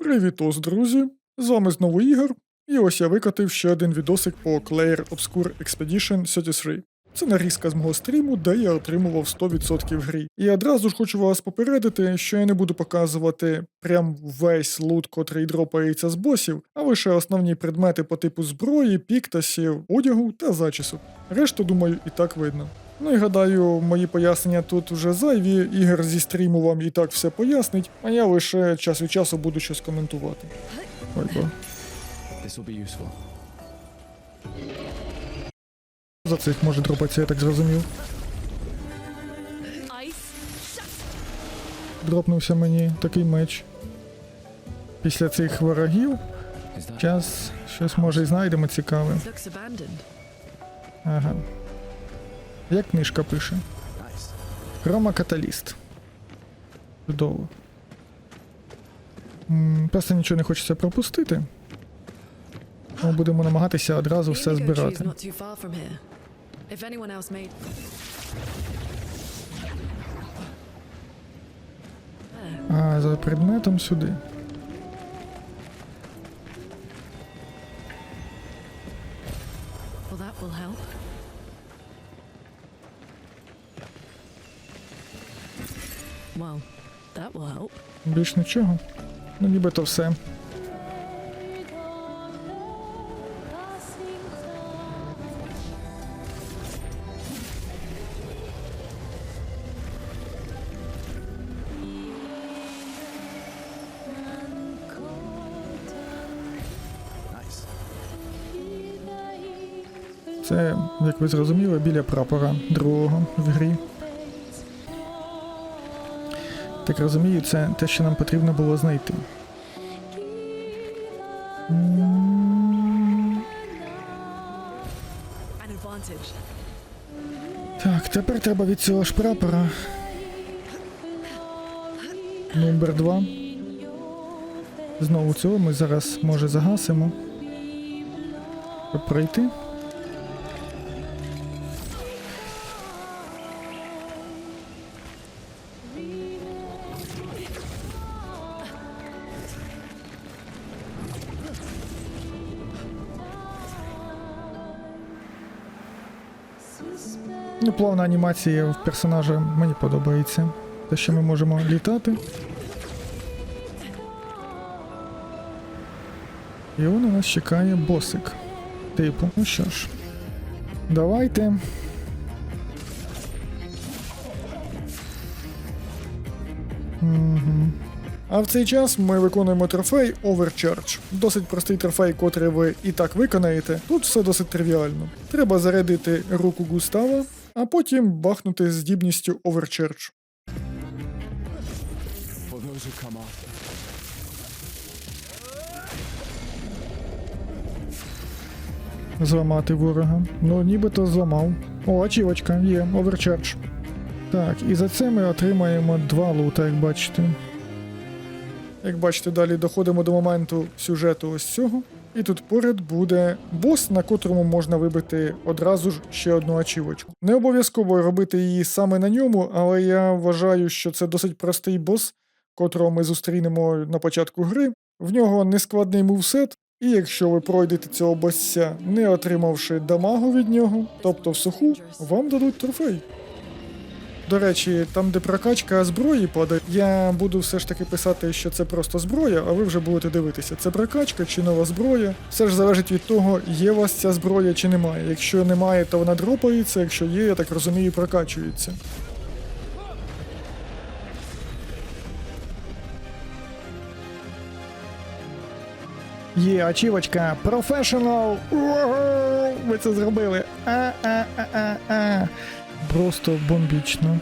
Привітос, друзі! З вами знову Ігор, і ось я викотив ще один відосик по Clair Obscure Expedition 33. Це нарізка з мого стріму, де я отримував 100% грі. І одразу ж хочу вас попередити, що я не буду показувати прям весь лут, котрий дропається з босів, а лише основні предмети по типу зброї, піктасів, одягу та зачісок. Решту, думаю, і так видно. Ну і гадаю, мої пояснення тут вже зайві, ігор зі стріму вам і так все пояснить, а я лише час від часу буду щось коментувати. Ой, бо. This will be useful. За цих може дропатися, я так зрозумів. Дропнувся мені такий меч. Після цих ворогів час щось може і знайдемо цікаве. Ага. Як книжка пише? Хрома каталіст. Чудово. Просто нічого не хочеться пропустити. Ми будемо намагатися одразу все збирати. А за предметом сюди. well, that will help. Well, that will help. Більш нічого. Ну нібито все. Це, як ви зрозуміли, біля прапора другого в грі. Так розумію, це те, що нам потрібно було знайти. Так, тепер треба від цього ж прапора. Номер два. Знову цього ми зараз, може, загасимо. Пройти. Ну, плавна анімація в персонажа мені подобається. Те, що ми можемо літати. І он у нас чекає босик. Типу, ну що ж. Давайте. Угу. А в цей час ми виконуємо трофей Overcharge. Досить простий трофей, котрий ви і так виконаєте. Тут все досить тривіально. Треба зарядити руку Густава, а потім бахнути здібністю after. Зламати ворога. Ну, нібито зламав. О, ачівочка, є, Overcharge. Так, і за це ми отримаємо два лута, як бачите. Як бачите, далі доходимо до моменту сюжету ось цього. І тут поряд буде бос, на котрому можна вибити одразу ж ще одну ачівочку. Не обов'язково робити її саме на ньому, але я вважаю, що це досить простий бос, котрого ми зустрінемо на початку гри. В нього нескладний мувсет, і якщо ви пройдете цього босця, не отримавши дамагу від нього, тобто в суху, вам дадуть трофей. До речі, там, де прокачка зброї падає, я буду все ж таки писати, що це просто зброя, а ви вже будете дивитися, це прокачка чи нова зброя. Все ж залежить від того, є у вас ця зброя чи немає. Якщо немає, то вона дропається, якщо є, я так розумію, прокачується. Є Professional! Ууу, Ви це зробили. А-а-а-а-а. Просто бомбічно.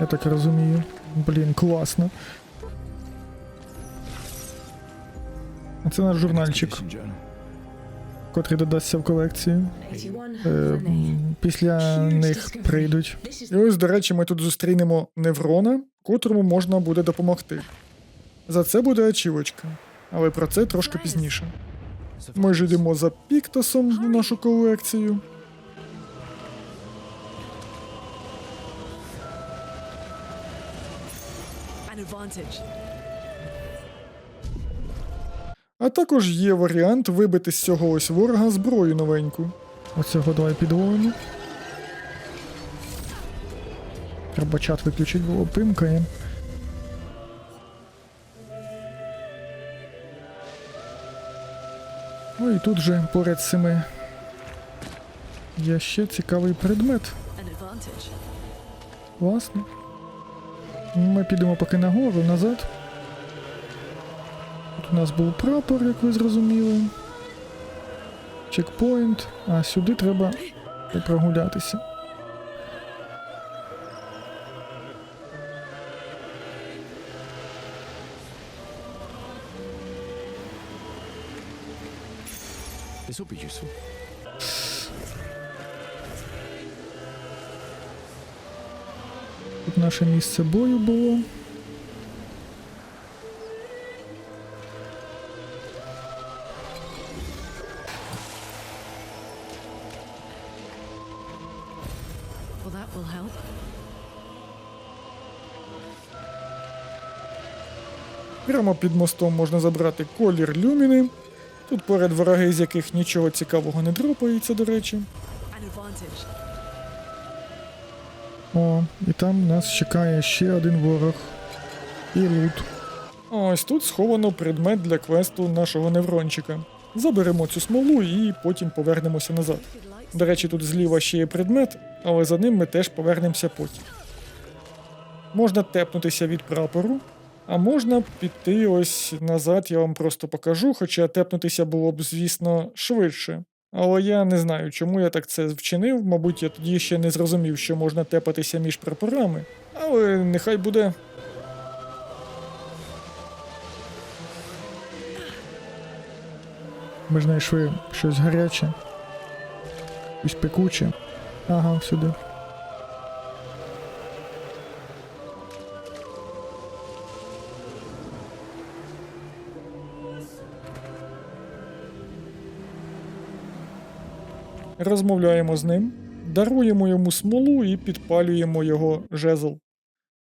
Я так розумію. Блін, класно. Це наш журнальчик, котрий додасться в колекцію. Е, після них прийдуть. І ось, до речі, ми тут зустрінемо Неврона, котрому можна буде допомогти. За це буде ачівочка, але про це трошки пізніше. Ми ж йдемо за Піктосом в нашу колекцію. А також є варіант вибити з цього ось ворога зброю новеньку. Оцього давай підловимо. Треба чат виключити, було пимкає. Ну і тут же поряд з цими є ще цікавий предмет. Власне. Ми підемо поки нагору, назад. Тут у нас був прапор, як ви зрозуміли. Чекпоінт. А сюди треба прогулятися. Will be useful. Тут наше місце бою було. Well, that will help. Прямо під мостом можна забрати колір люміни. Тут поряд вороги, з яких нічого цікавого не дропається, до речі. О, і там нас чекає ще один ворог. І лут. Ось тут сховано предмет для квесту нашого неврончика. Заберемо цю смолу і потім повернемося назад. До речі, тут зліва ще є предмет, але за ним ми теж повернемося потім. Можна тепнутися від прапору, а можна піти ось назад, я вам просто покажу, хоча тепнутися було б, звісно, швидше. Але я не знаю, чому я так це вчинив. Мабуть, я тоді ще не зрозумів, що можна тепатися між прапорами. Але нехай буде. Ми знайшли щось гаряче. Щось пекуче. Ага, сюди. Розмовляємо з ним, даруємо йому смолу і підпалюємо його жезл.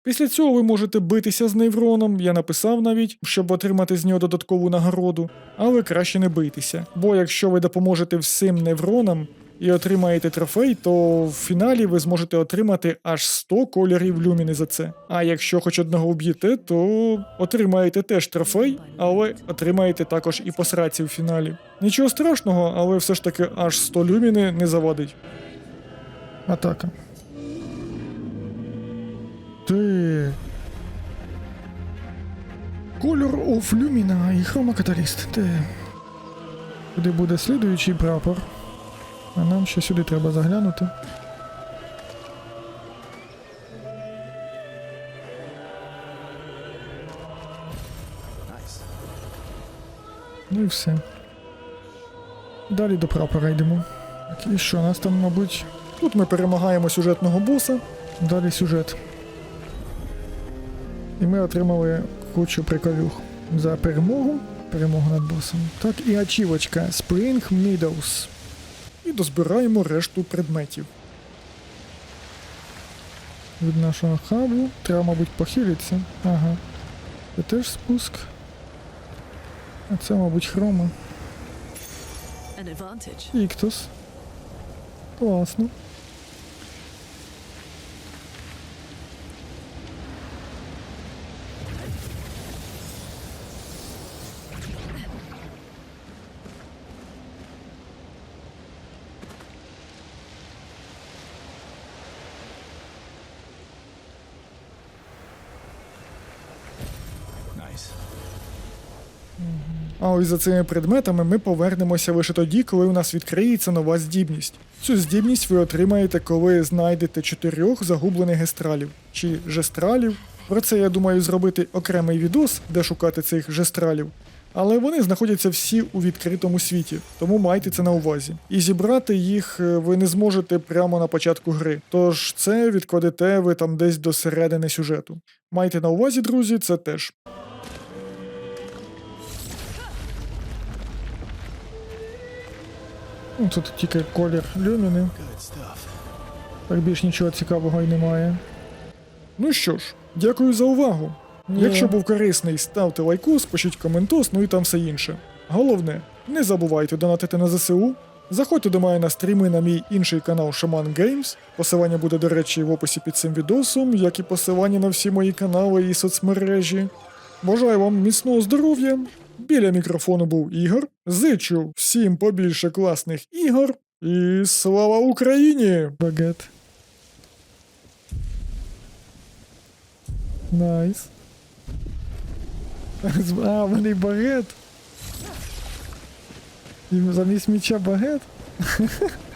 Після цього ви можете битися з невроном, я написав навіть, щоб отримати з нього додаткову нагороду, але краще не бийтеся, бо якщо ви допоможете всім невронам і отримаєте трофей, то в фіналі ви зможете отримати аж 100 кольорів люміни за це. А якщо хоч одного вб'єте, то отримаєте теж трофей, але отримаєте також і посраці в фіналі. Нічого страшного, але все ж таки аж 100 люміни не завадить. Атака. Ти. Колір оф люміна і хромокаталіст. Ти. Куди буде слідуючий прапор? А нам ще сюди треба заглянути. Ну і все. Далі до прапора йдемо. І що, нас там, мабуть. Тут ми перемагаємо сюжетного боса. Далі сюжет. І ми отримали кучу приколюх за перемогу. Перемогу над босом. Так, і ачівочка Spring Meadows. Дозбираємо решту предметів. Від нашого хабу. Треба, мабуть, похилитися. Ага. Це теж спуск. А це, мабуть, хрома. Іктос. Класно. А ось за цими предметами ми повернемося лише тоді, коли у нас відкриється нова здібність. Цю здібність ви отримаєте, коли знайдете чотирьох загублених гестралів чи жестралів. Про це я думаю зробити окремий відос, де шукати цих жестралів. Але вони знаходяться всі у відкритому світі, тому майте це на увазі. І зібрати їх е, ви не зможете прямо на початку гри. Тож це відкладете ви там десь до середини сюжету. Майте на увазі, друзі, це теж. Тут тільки колір люміни, так більш нічого цікавого і немає. Ну що ж, дякую за увагу. Ні. Якщо був корисний, ставте лайкус, пишіть коментус, ну і там все інше. Головне, не забувайте донатити на ЗСУ. Заходьте до мене на стріми на мій інший канал Shaman Games. Посилання буде, до речі, в описі під цим відосом, як і посилання на всі мої канали і соцмережі. Бажаю вам міцного здоров'я. Біля мікрофону був Ігор. Зичу всім побільше класних ігор. І слава Україні! Багет. Найс. А, вони багет. І замість міча багет.